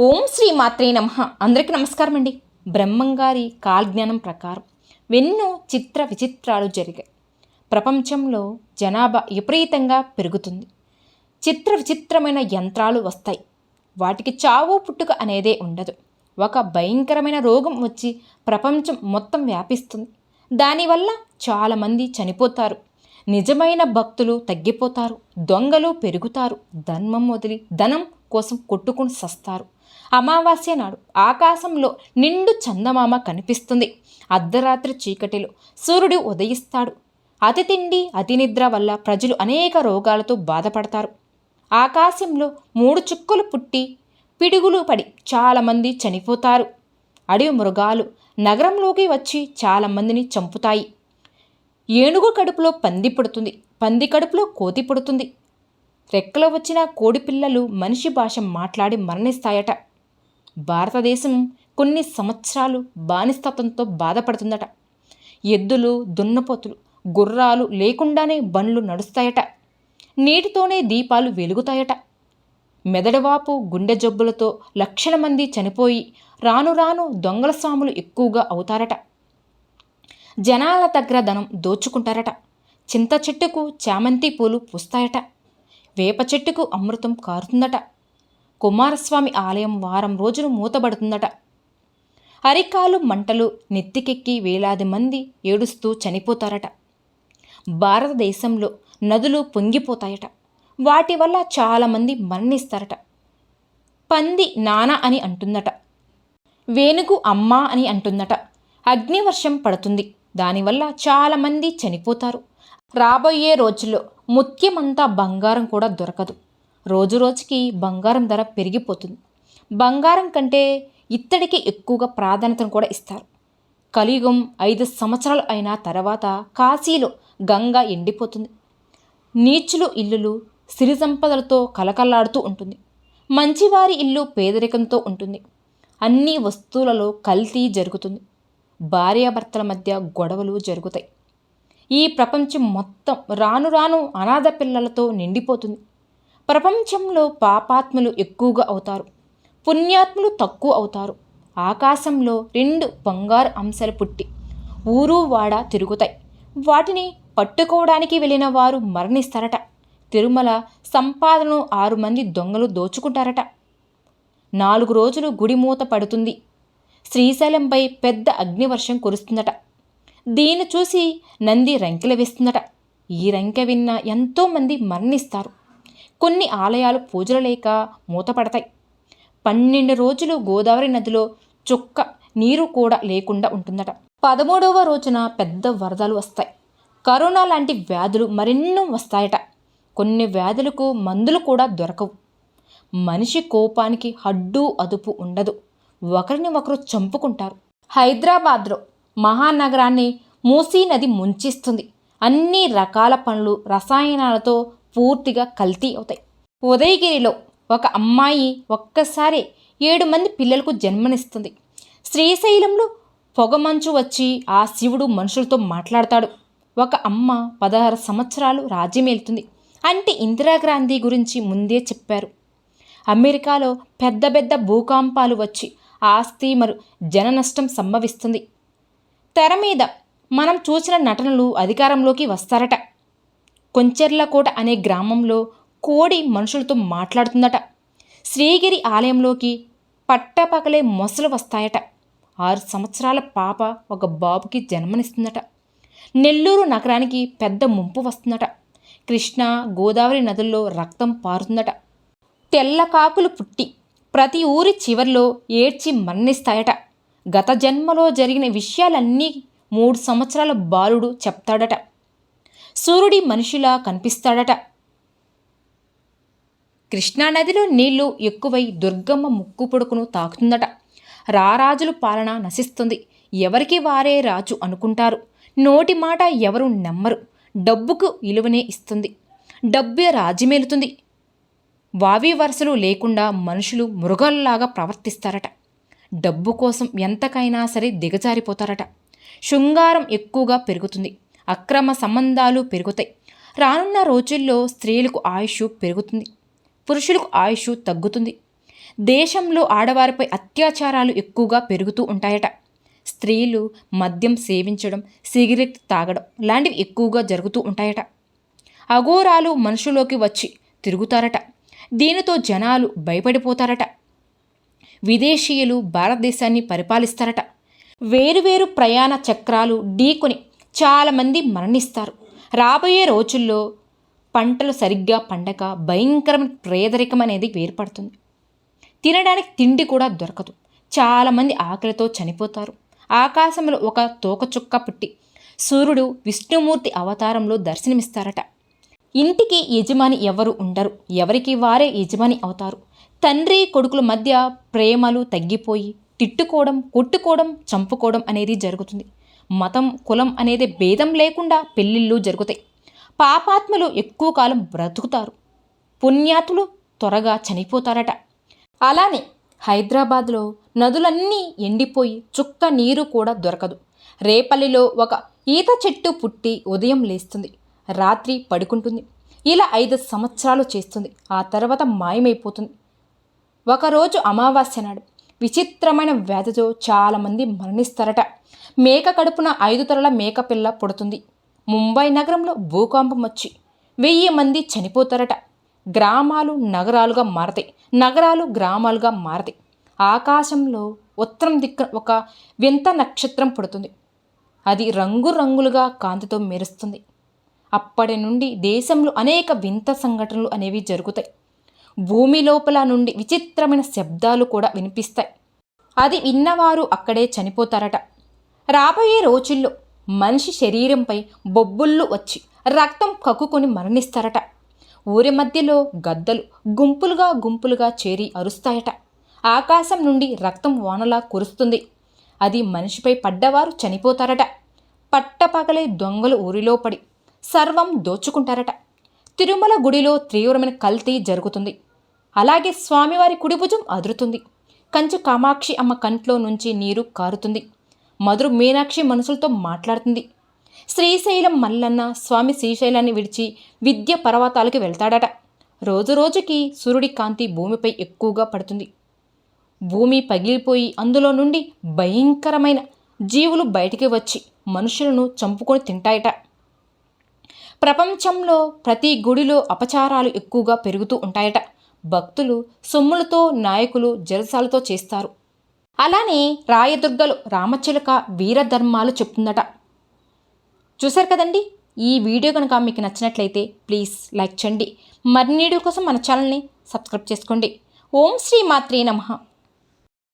ఓం శ్రీ మాత్రే నమ. అందరికీ నమస్కారం అండి. బ్రహ్మంగారి కాలజ్ఞానం ప్రకారం ఎన్నో చిత్ర విచిత్రాలు జరిగాయి. ప్రపంచంలో జనాభా విపరీతంగా పెరుగుతుంది. చిత్ర విచిత్రమైన యంత్రాలు వస్తాయి. వాటికి చావు పుట్టుక అనేదే ఉండదు. ఒక భయంకరమైన రోగం వచ్చి ప్రపంచం మొత్తం వ్యాపిస్తుంది. దానివల్ల చాలామంది చనిపోతారు. నిజమైన భక్తులు తగ్గిపోతారు. దొంగలు పెరుగుతారు. ధర్మం వదిలి ధనం కోసం కొట్టుకుని సస్తారు. అమావాస్య నాడు ఆకాశంలో నిండు చందమామ కనిపిస్తుంది. అర్ధరాత్రి చీకటిలో సూర్యుడు ఉదయిస్తాడు. అతి తిండి అతి నిద్ర వల్ల ప్రజలు అనేక రోగాలతో బాధపడతారు. ఆకాశంలో మూడు చుక్కలు పుట్టి పిడుగులు పడి చాలామంది చనిపోతారు. అడవి మృగాలు నగరంలోకి వచ్చి చాలామందిని చంపుతాయి. ఏనుగు కడుపులో పంది పుడుతుంది. పంది కడుపులో కోతి పుడుతుంది. రెక్కలో వచ్చిన కోడిపిల్లలు మనిషి భాష మాట్లాడి మరణిస్తాయట. భారతదేశం కొన్ని సంవత్సరాలు బానిస్తత్వంతో బాధపడుతుందట. ఎద్దులు దున్నపోతులు గుర్రాలు లేకుండానే బండ్లు నడుస్తాయట. నీటితోనే దీపాలు వెలుగుతాయట. మెదడువాపు గుండె జబ్బులతో లక్షల మంది చనిపోయి రాను రాను దొంగల స్వాములు ఎక్కువగా అవుతారట. జనాల దగ్గర ధనం దోచుకుంటారట. చింత చెట్టుకు చామంతి పూలు పూస్తాయట. వేప చెట్టుకు అమృతం కారుతుందట. కుమారస్వామి ఆలయం వారం రోజులు మూతబడుతుందట. అరికాలు మంటలు నెత్తికెక్కి వేలాది మంది ఏడుస్తూ చనిపోతారట. భారతదేశంలో నదులు పొంగిపోతాయట. వాటి వల్ల చాలామంది మరణిస్తారట. పంది నానా అని అంటుందట. వేణుగు అమ్మ అని అంటుందట. అగ్నివర్షం పడుతుంది. దానివల్ల చాలామంది చనిపోతారు. రాబోయే రోజుల్లో ముత్యమంతా బంగారం కూడా దొరకదు. రోజు రోజుకి బంగారం ధర పెరిగిపోతుంది. బంగారం కంటే ఇత్తడికి ఎక్కువగా ప్రాధాన్యతను కూడా ఇస్తారు. కలియుగం ఐదు సంవత్సరాలు అయిన తర్వాత కాశీలో గంగ ఎండిపోతుంది. నీచులు ఇల్లులు సిరి సంపదలతో కలకల్లాడుతూ ఉంటుంది. మంచివారి ఇల్లు పేదరికంతో ఉంటుంది. అన్ని వస్తువులలో కల్తీ జరుగుతుంది. భార్యాభర్తల మధ్య గొడవలు జరుగుతాయి. ఈ ప్రపంచం మొత్తం రాను రాను అనాథ పిల్లలతో నిండిపోతుంది. ప్రపంచంలో పాపాత్ములు ఎక్కువగా అవుతారు. పుణ్యాత్ములు తక్కువ అవుతారు. ఆకాశంలో రెండు బంగారు అంశాలు పుట్టి ఊరు వాడ తిరుగుతాయి. వాటిని పట్టుకోవడానికి వెళ్ళిన వారు మరణిస్తారట. తిరుమల సంపాదనను ఆరు మంది దొంగలు దోచుకుంటారట. నాలుగు రోజులు గుడి మూత పడుతుంది. శ్రీశైలంపై పెద్ద అగ్నివర్షం కురుస్తుందట. దీన్ని చూసి నంది రంకెలు వేస్తుందట. ఈ రంకె విన్న ఎంతోమంది మరణిస్తారు. కొన్ని ఆలయాలు పూజలు లేక మూతపడతాయి పన్నెండు రోజులు గోదావరి నదిలో చుక్క నీరు కూడా లేకుండా ఉంటుందట. పదమూడవ రోజున పెద్ద వరదలు వస్తాయి. కరోనా లాంటి వ్యాధులు మరెన్నో వస్తాయట. కొన్ని వ్యాధులకు మందులు కూడా దొరకవు. మనిషి కోపానికి హడ్డు అదుపు ఉండదు. ఒకరిని ఒకరు చంపుకుంటారు. హైదరాబాద్లో మహానగరాన్ని మూసీ నది ముంచిస్తుంది. అన్ని రకాల పనులు రసాయనాలతో పూర్తిగా కల్తీ అవుతాయి. ఉదయగిరిలో ఒక అమ్మాయి ఒక్కసారి ఏడు మంది పిల్లలకు జన్మనిస్తుంది. శ్రీశైలంలో పొగమంచు వచ్చి ఆ శివుడు మనుషులతో మాట్లాడతాడు. ఒక అమ్మ పదహారు సంవత్సరాలు రాజ్యమేలుతుంది. అంటే ఇందిరాగాంధీ గురించి ముందే చెప్పారు. అమెరికాలో పెద్ద పెద్ద భూకంపాలు వచ్చి ఆస్తి మరియు జన నష్టం సంభవిస్తుంది. తెర మీద మనం చూసిన నటనలు అధికారంలోకి వస్తారట. కొంచెర్లకోట అనే గ్రామంలో కోడి మనుషులతో మాట్లాడుతుందట. శ్రీగిరి ఆలయంలోకి పట్టపగలే మొసలు వస్తాయట. ఆరు సంవత్సరాల పాప ఒక బాబుకి జన్మనిస్తుందట. నెల్లూరు నగరానికి పెద్ద ముంపు వస్తుందట. కృష్ణా గోదావరి నదుల్లో రక్తం పారుతుందట. తెల్ల కాకులు పుట్టి ప్రతి ఊరి చివర్లో ఏడ్చి మరణిస్తాయట. గత జన్మలో జరిగిన విషయాలన్నీ మూడు సంవత్సరాల బాలుడు చెప్తాడట. సూర్యుడి మనిషిలా కనిపిస్తాడట. కృష్ణానదిలో నీళ్ళు ఎక్కువై దుర్గమ్మ ముక్కు పొడుకును తాకుతుందట. రారాజుల పాలన నశిస్తుంది. ఎవరికి వారే రాజు అనుకుంటారు. నోటి మాట ఎవరు నమ్మరు. డబ్బుకు విలువనే ఇస్తుంది. డబ్బే రాజ్యమేలుతుంది. వావి వరుసలు లేకుండా మనుషులు మృగాల్లాగా ప్రవర్తిస్తారట. డబ్బు కోసం ఎంతకైనా సరే దిగజారిపోతారట. శృంగారం ఎక్కువగా పెరుగుతుంది. అక్రమ సంబంధాలు పెరుగుతాయి. రానున్న రోజుల్లో స్త్రీలకు ఆయుష్ పెరుగుతుంది. పురుషులకు ఆయుష్ తగ్గుతుంది. దేశంలో ఆడవారిపై అత్యాచారాలు ఎక్కువగా పెరుగుతూ ఉంటాయట. స్త్రీలు మద్యం సేవించడం సిగరెట్ తాగడం లాంటివి ఎక్కువగా జరుగుతూ ఉంటాయట. అఘోరాలు మనుషులోకి వచ్చి తిరుగుతారట. దీనితో జనాలు భయపడిపోతారట. విదేశీయులు భారతదేశాన్ని పరిపాలిస్తారట. వేరువేరు ప్రయాణ చక్రాలు ఢీకొని చాలామంది మరణిస్తారు. రాబోయే రోజుల్లో పంటలు సరిగ్గా పండక భయంకరమైన పేదరికం అనేది ఏర్పడుతుంది. తినడానికి తిండి కూడా దొరకదు. చాలామంది ఆకలితో చనిపోతారు. ఆకాశంలో ఒక తోకచుక్క పుట్టి సూర్యుడు విష్ణుమూర్తి అవతారంలో దర్శనమిస్తారట. ఇంటికి యజమాని ఎవరు ఉండరు. ఎవరికి వారే యజమాని అవుతారు. తండ్రి కొడుకుల మధ్య ప్రేమలు తగ్గిపోయి తిట్టుకోవడం కొట్టుకోవడం చంపుకోవడం అనేది జరుగుతుంది. మతం కులం అనేది భేదం లేకుండా పెళ్ళిళ్ళు జరుగుతాయి. పాపాత్మలు ఎక్కువ కాలం బ్రతుకుతారు. పుణ్యాతులు త్వరగా చనిపోతారట. అలానే హైదరాబాద్లో నదులన్నీ ఎండిపోయి చుక్క నీరు కూడా దొరకదు. రేపల్లిలో ఒక ఈత చెట్టు పుట్టి ఉదయం లేస్తుంది. రాత్రి పడుకుంటుంది. ఇలా ఐదు సంవత్సరాలు చేస్తుంది. ఆ తర్వాత మాయమైపోతుంది. ఒకరోజు అమావాస్య నాడు విచిత్రమైన వ్యాధితో చాలామంది మరణిస్తారట. మేక కడుపున ఐదు తరల మేక పిల్ల పుడుతుంది. ముంబై నగరంలో భూకంపం వచ్చి వెయ్యి మంది చనిపోతారట. గ్రామాలు నగరాలుగా మారతాయి. నగరాలు గ్రామాలుగా మారతాయి. ఆకాశంలో ఉత్తరం దిక్క ఒక వింత నక్షత్రం పుడుతుంది. అది రంగురంగులుగా కాంతితో మెరుస్తుంది. అప్పటి నుండి దేశంలో అనేక వింత సంఘటనలు అనేవి జరుగుతాయి. భూమి లోపల నుండి విచిత్రమైన శబ్దాలు కూడా వినిపిస్తాయి. అది విన్నవారు అక్కడే చనిపోతారట. రాబోయే రోజుల్లో మనిషి శరీరంపై బొబ్బుళ్ళు వచ్చి రక్తం కక్కుకొని మరణిస్తారట. ఊరి మధ్యలో గద్దలు గుంపులుగా గుంపులుగా చేరి అరుస్తాయట. ఆకాశం నుండి రక్తం వానలా కురుస్తుంది. అది మనిషిపై పడ్డవారు చనిపోతారట. పట్టపగలే దొంగలు ఊరిలో పడి సర్వం దోచుకుంటారట. తిరుమల గుడిలో తీవ్రమైన కల్తీ జరుగుతుంది. అలాగే స్వామివారి కుడిభుజం అదురుతుంది. కంచి కామాక్షి అమ్మ కంట్లో నుంచి నీరు కారుతుంది. మధురు మీనాక్షి మనసులతో మాట్లాడుతుంది. శ్రీశైలం మల్లన్న స్వామి శ్రీశైలాన్ని విడిచి విద్య పర్వతాలకి వెళ్తాడట. రోజు రోజుకి సూర్యుడి కాంతి భూమిపై ఎక్కువగా పడుతుంది. భూమి పగిలిపోయి అందులో నుండి భయంకరమైన జీవులు బయటికి వచ్చి మనుషులను చంపుకొని తింటాయట. ప్రపంచంలో ప్రతి గుడిలో అపచారాలు ఎక్కువగా పెరుగుతూ ఉంటాయట. భక్తులు సొమ్ములతో నాయకులు జలసాలతో చేస్తారు. అలానే రాయదుర్గలు రామచిలక వీరధర్మాలు చెప్తుందట. చూశారు కదండి? ఈ వీడియో కనుక మీకు నచ్చినట్లయితే ప్లీజ్ లైక్ చేయండి. మరిన్ని వీడియో కోసం మన ఛానల్ని సబ్స్క్రైబ్ చేసుకోండి. ఓం శ్రీ మాత్రే నమః.